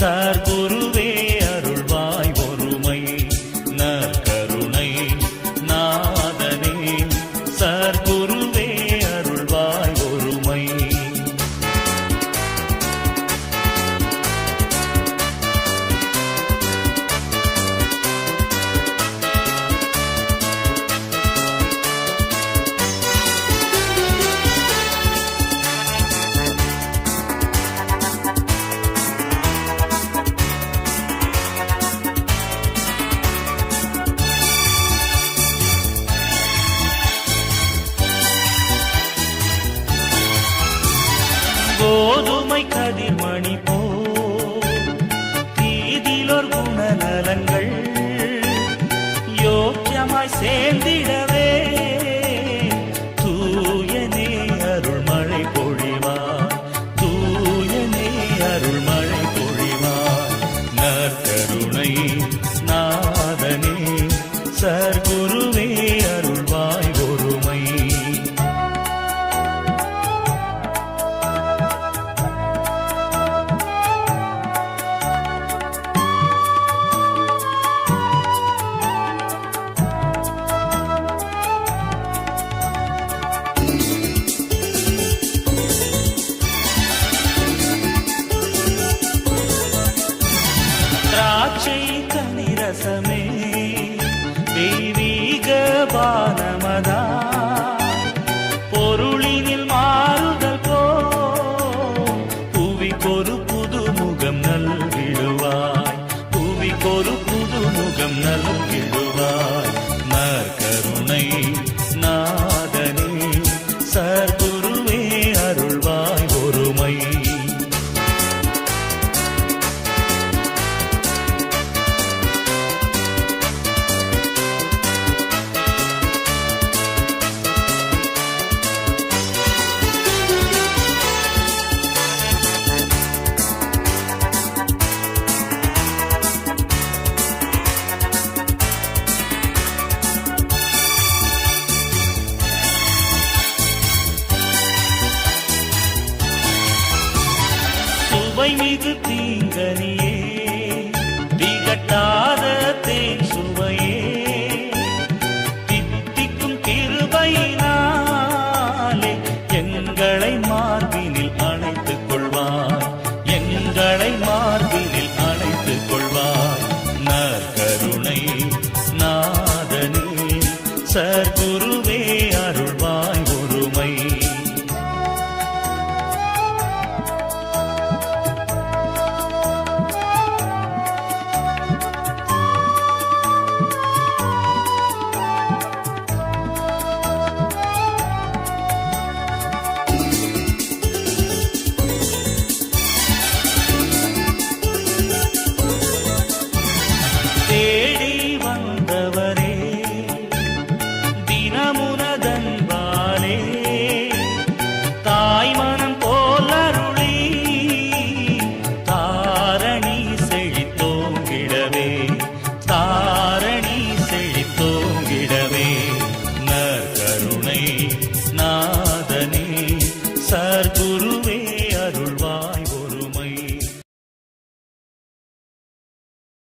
సార్బు கோதுமை கதிர்மணி போ. தீதிலோர் குணநலங்கள் யோக்கியமாய் சேர்ந்திட திராட்சை கனிரசமே தெய்வீக பானமதா. பொருளினில் மாறுதல் போ புவிக்கொரு புது முகம் நல்கிடுவாய். புவிக்கொரு புது முகம் நல்கிடுவாய். சுவை மிகு தீங்கனியே திகட்டாத தேன் சுவையே. தித்திக்கும் கிருபையினாலே எங்களை மார்பினில் அழைத்துக் கொள்வார். எங்களை மார்பினில் அழைத்துக் கொள்வார். நற்கருணை நாதனே சர்குரு